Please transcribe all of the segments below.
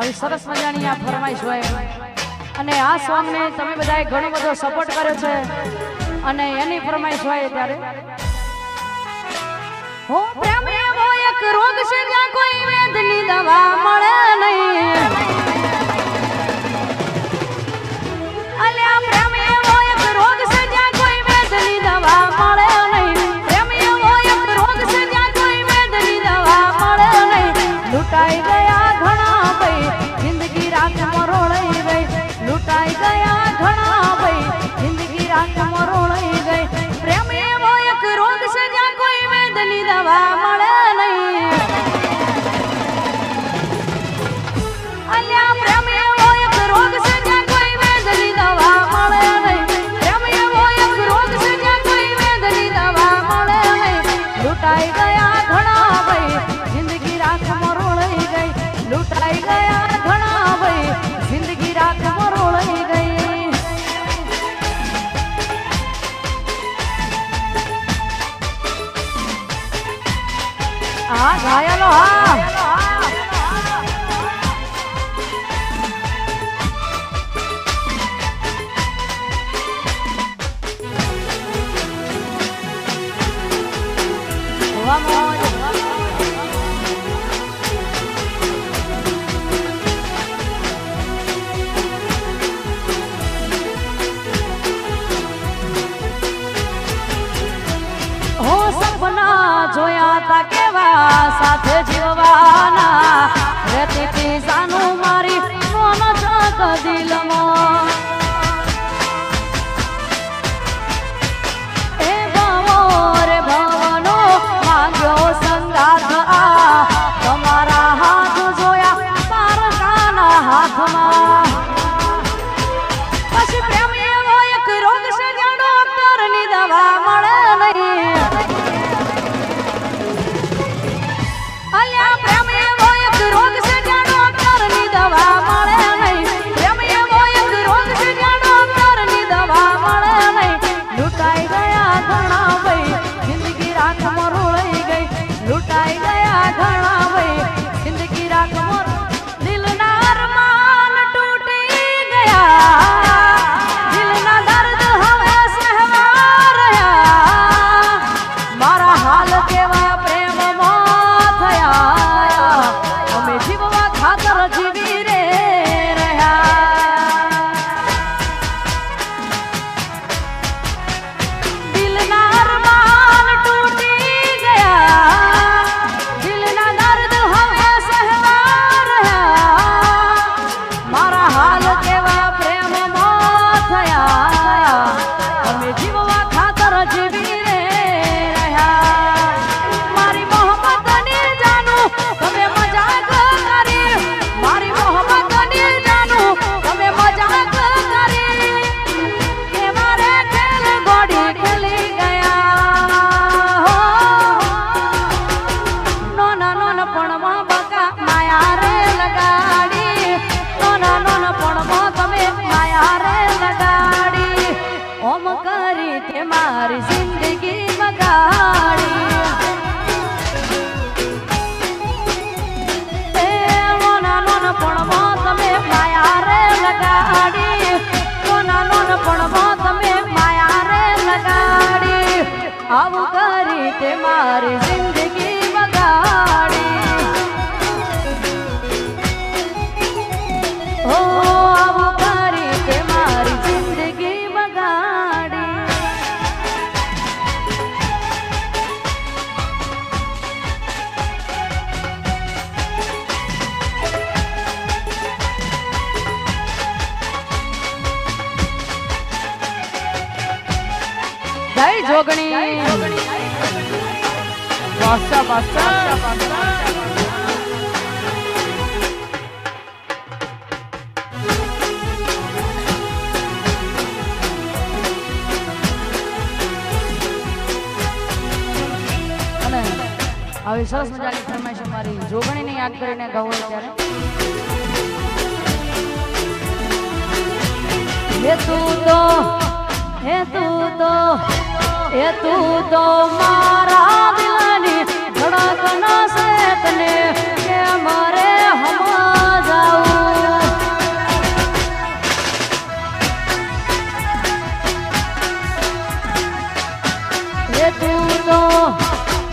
આવી સરસ મજાની આ ફરમાઈશ હોય. અને આ સોંગને તમે બધાએ ઘણો બધો સપોર્ટ કર્યો છે. અને એની ફરમાઈશ હોય ત્યારે. હો પ્રેમ એવો એક રોગ છે જ્યાં કોઈ વેદની દવા મળે નહીં. What is Passa, passa, passa. હવે સરસ મજાની ફરમાઈશ અમારી જોગણીને યાદ કરીને ગાવો ત્યારે હે તું તો હે તું તો હે તું તો મારા તું તો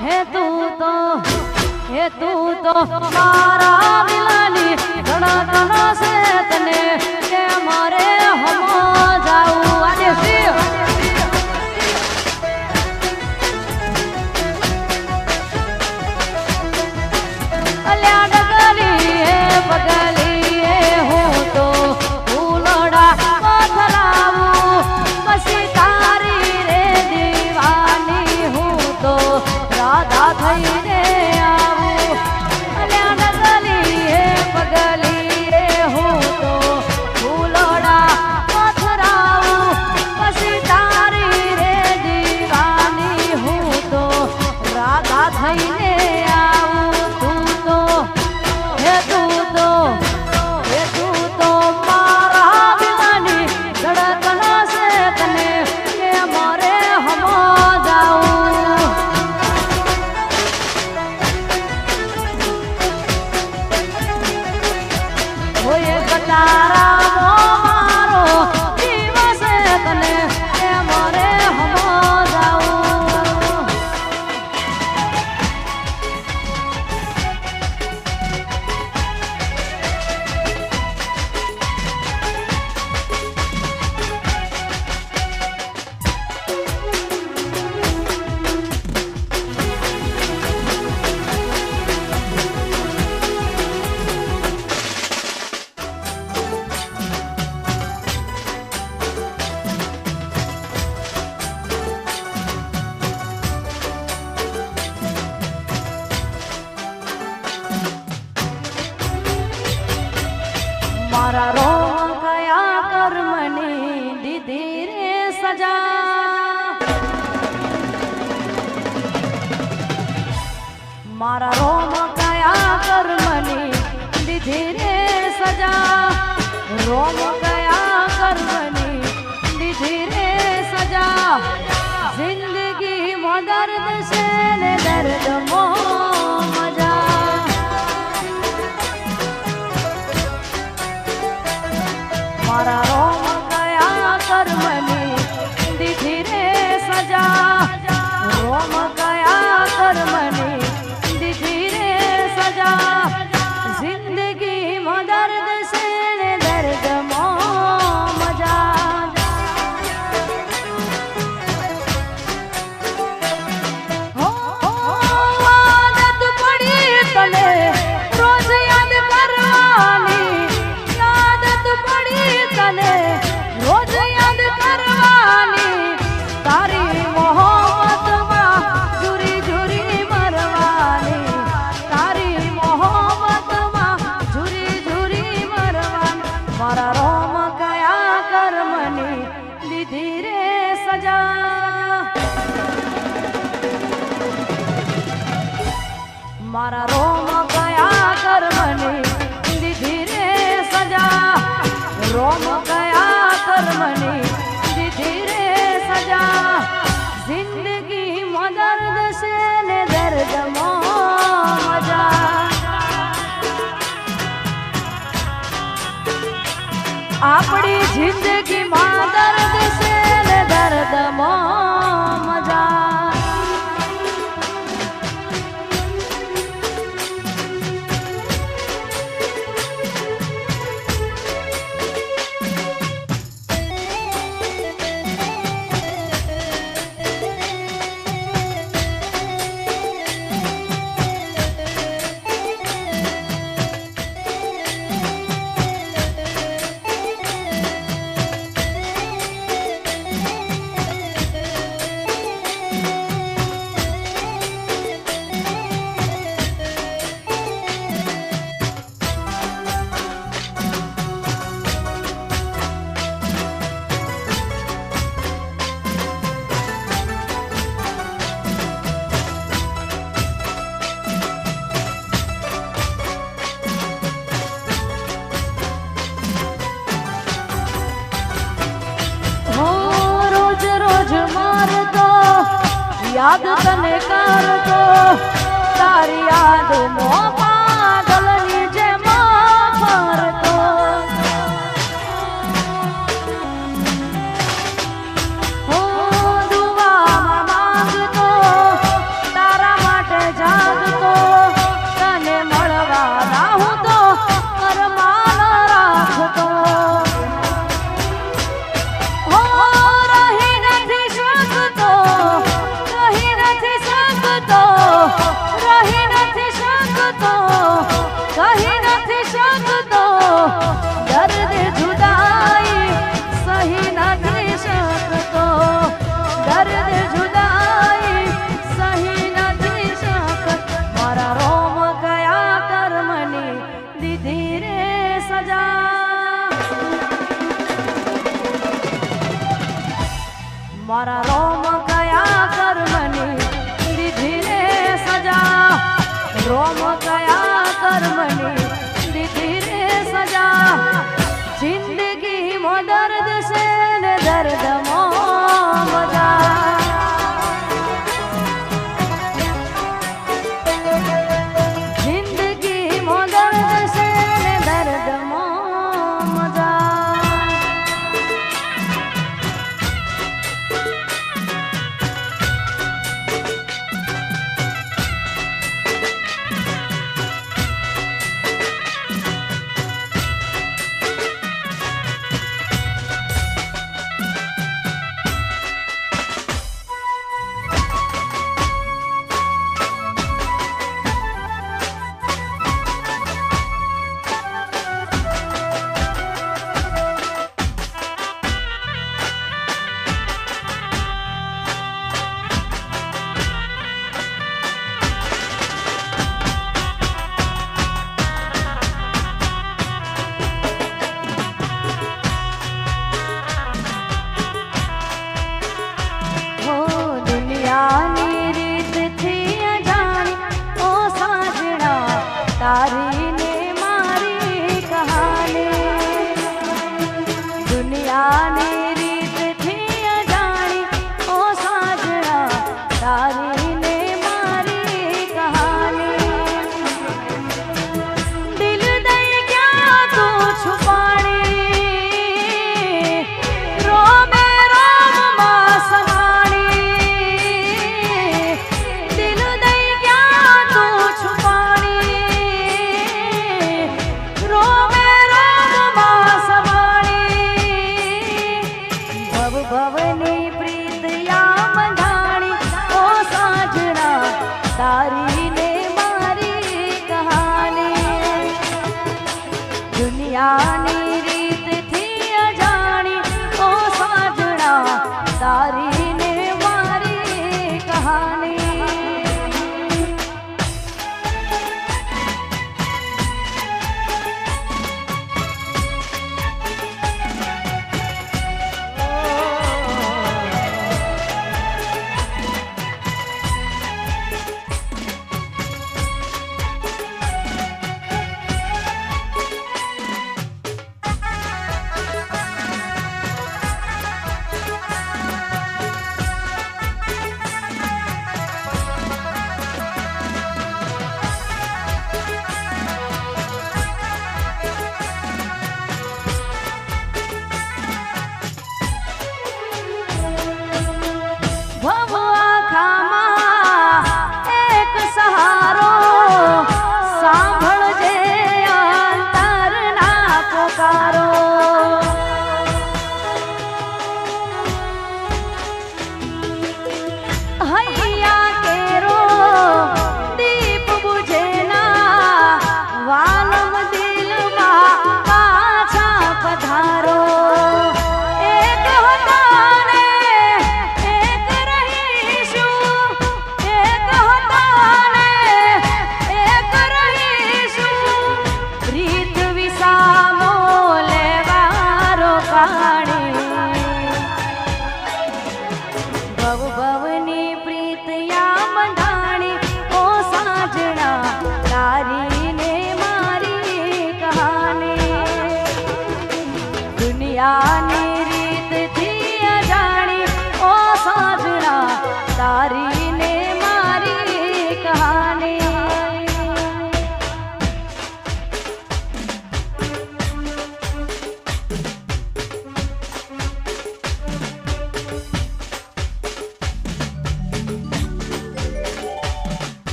હે તું તો હે તું તો મારા ધીરે સજા રોમ ગયા કરવાની? દીધી રે સજા જિંદગી માં દર્દ છે ને દર્દ મારા રોમ ગયા કરવાની? મારા રોમ કયા કર્મની દીધી રે સજા? રોમ કયા કર્મની દીધી સજા? જિંદગી મદર દશે ને દર્દમાં આપણી જિંદગીમાં દર્દ છે ને દર્દમાં 와! મારા રોમ કયા કર્મની દીધી રે સજા? રોમ કયા કર્મની 아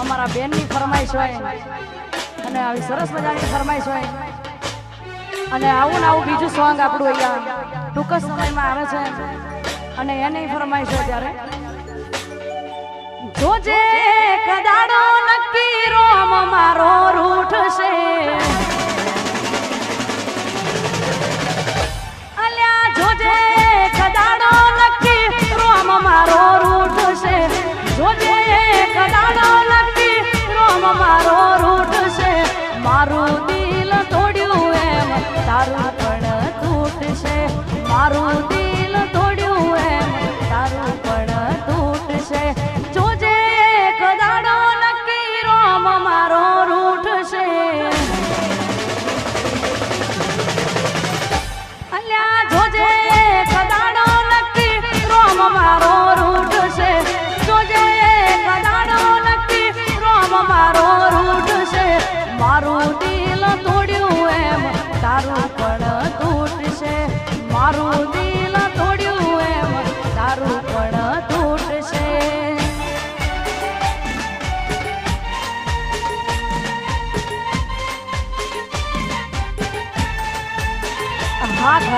અમારા બેનની ફરમાઈશ હોય અને આવી સરસ મજાની ફરમાઈશ હોય. અને આવું ને આવું બીજું સોંગ આપણું અહીંયા ટૂંક સમયમાં આવે છે. અને એની ફરમાઈશ હોય ત્યારે, જોજે કદાડો નક્કી રોમ મારો રૂઠ છે. અલ્યા, જોજે કદાડો નક્કી રોમ મારો રૂઠ છે. જોજે કદાડો મારો રૂટ છે. મારું દિલ તોડ્યું એમ તારું પણ તૂટશે મારું દિલ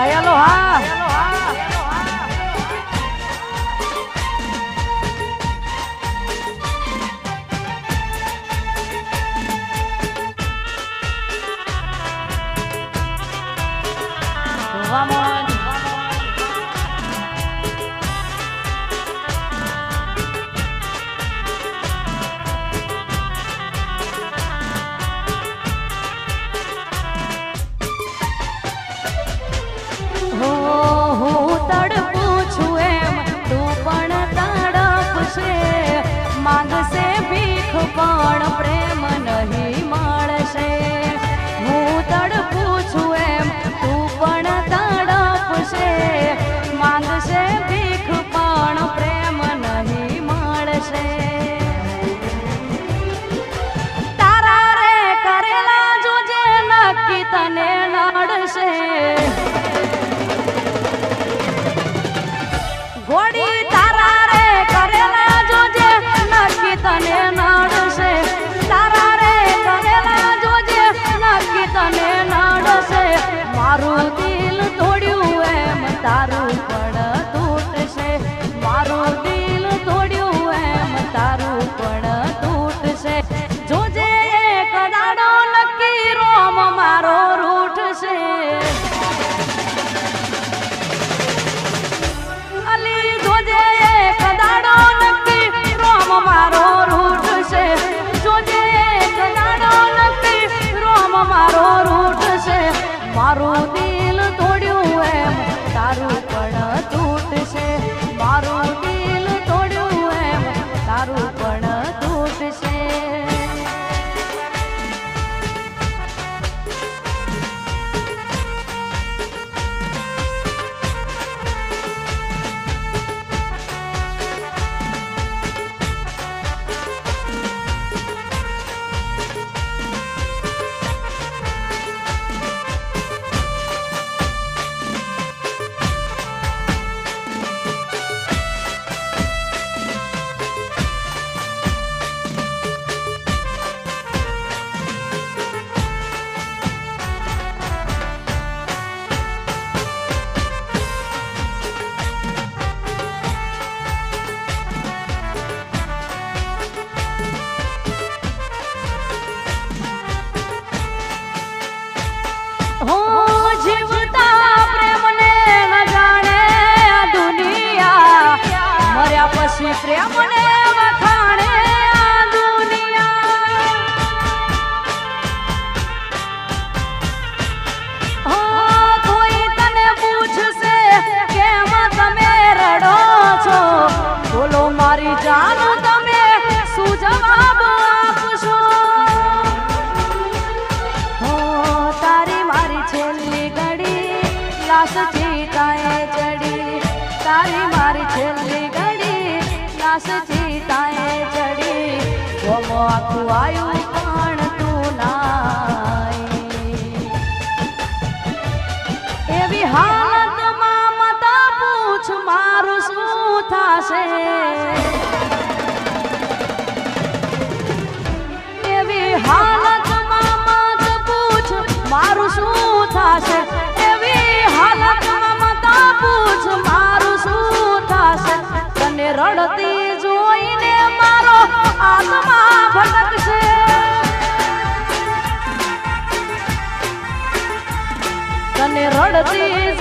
Aí, aloha! Aí, aloha! Vamos! Shreya મને આકાશ ચીતાએ ચડી. ગોમો આખું આયું રડતી